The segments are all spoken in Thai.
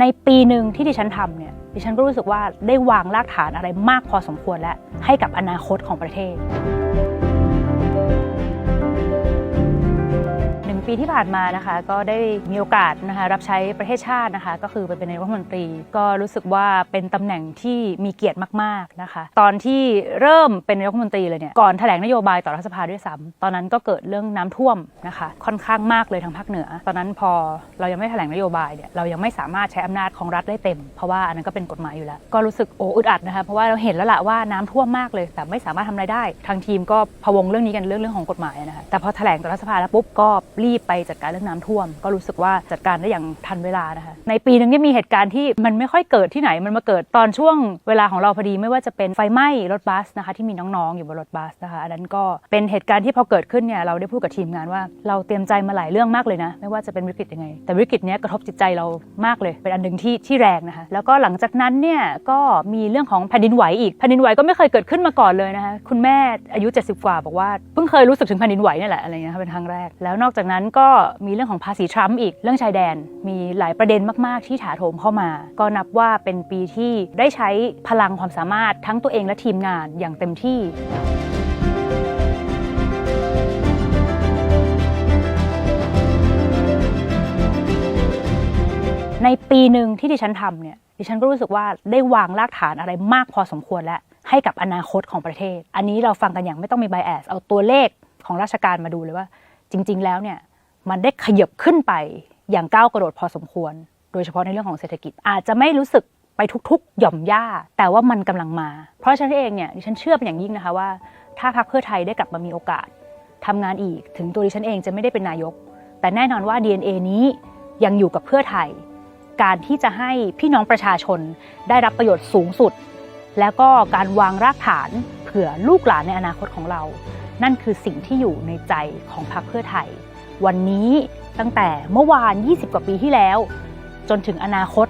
ในปีหนึ่งที่ดิฉันทำเนี่ยดิฉันก็รู้สึกว่าได้วางรากฐานอะไรมากพอสมควรแล้วให้กับอนาคตของประเทศ ปีที่ผ่านมานะคะ ก็ได้มีโอกาสนะคะรับใช้ประเทศชาตินะคะ ก็คือไปเป็นนายกรัฐมนตรี ก็รู้สึกว่าเป็นตำแหน่งที่มีเกียรติมากๆนะคะ ตอนที่เริ่มเป็นนายกรัฐมนตรีเลยเนี่ยก่อนแถลงนโยบายต่อรัฐสภาด้วยซ้ำตอนนั้นก็เกิดเรื่องน้ำท่วมนะคะ ค่อนข้างมากเลยทางภาคเหนือ ตอนนั้นพอเรายังไม่แถลงนโยบายเนี่ยเรายังไม่สามารถใช้อำนาจของรัฐได้เต็ม เพราะว่าอันนั้นก็เป็นกฎหมายอยู่แล้ว ก็รู้สึกโอ้อึดอัดนะคะเพราะว่าเราเห็นแล้วล่ะว่าน้ำท่วมมากเลย แต่ไม่สามารถทำอะไรได้ ทางทีมก็พะวงเรื่องนี้กันเรื่องเรื่องของกฎหมายนะคะแต่พอแถลงต่อรัฐสภาแล้วปุ๊บก็รีบไปจัดการเรื่องน้ำท่วม ก็รู้สึกว่าจัดการได้อย่างทันเวลานะคะ ในปีนึงเนี่ยมีเหตุการณ์ที่มันไม่ค่อยเกิดที่ไหนมันมาเกิดตอนช่วงเวลาของเราพอดีไม่ว่าจะเป็นไฟไหม้รถบัสนะคะ ที่มีน้องๆอยู่บนรถบัสนะคะอันนั้นก็เป็นเหตุการณ์ที่พอเกิดขึ้นเนี่ยเราได้พูดกับทีมงานว่าเราเตรียมใจมาหลายเรื่องมากเลยนะ ไม่ว่าจะเป็นวิกฤตยังไง แต่วิกฤตเนี้ยกระทบจิตใจเรามากเลยเป็นอันหนึ่งที่ที่แรงนะคะ แล้วก็หลังจากนั้นเนี่ยก็มีเรื่องของแผ่นดินไหวอีกแผ่นดินไหวก็ไม่เคยเกิดขึ้นมาก่อนเลยนะคะคุณแม่อายุ 70 กว่าบอกว่าเพิ่งเคยรู้สึกถึงแผ่นดินไหวนี่แหละอะไรเงี้ยเป็นครั้งแรกแล้วนอกจากนั้นก็มีเรื่องของภาษีทรัมป์อีกเรื่องชายแดน มีหลายประเด็นมาก ๆ ที่ถาโถมเข้ามา ก็นับว่าเป็นปีที่ได้ใช้พลังความสามารถทั้งตัวเองและทีมงานอย่างเต็มที่ในปีหนึ่งที่ดิฉันทำเนี่ยดิฉันก็รู้สึกว่าได้วางรากฐานอะไรมากพอสมควรแล้ว ให้กับอนาคตของประเทศ อันนี้เราฟังกันอย่างไม่ต้องมีไบแอสเอาตัวเลขของราชการมาดูเลยว่า จริง ๆ แล้วเนี่ย มันได้ขยับขึ้นไปอย่างก้าวกระโดดพอสมควร โดยเฉพาะในเรื่องของเศรษฐกิจ อาจจะไม่รู้สึกไปทุกๆ หย่อมย่า แต่ว่ามันกำลังมา เพราะฉะนั้นเองเนี่ยดิฉันเชื่อเป็นอย่างยิ่งนะคะว่า ถ้าพรรคเพื่อไทยได้กลับมามีโอกาสทำงานอีกถึงตัวดิฉันเองจะไม่ได้เป็นนายก แต่แน่นอนว่า DNA นี้ยังอยู่กับเพื่อไทย การที่จะให้พี่น้องประชาชนได้รับประโยชน์สูงสุด แล้วก็การวางรากฐานเผื่อลูกหลานในอนาคตของเรา นั่นคือสิ่งที่อยู่ในใจของพรรคเพื่อไทย วันนี้ตั้งแต่เมื่อวาน 20 กว่าปีที่แล้ว จนถึงอนาคต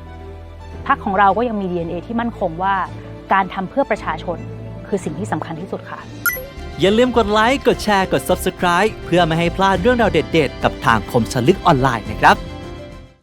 พรรคของเราก็ยังมี DNA ที่มั่นคงว่าการทำเพื่อประชาชนคือสิ่งที่สำคัญที่สุดค่ะ อย่าลืมกดไลค์ กดแชร์ กด Subscribe เพื่อไม่ให้พลาดเรื่องราวเด็ด ๆ กับทางคมสลึกออนไลน์นะครับ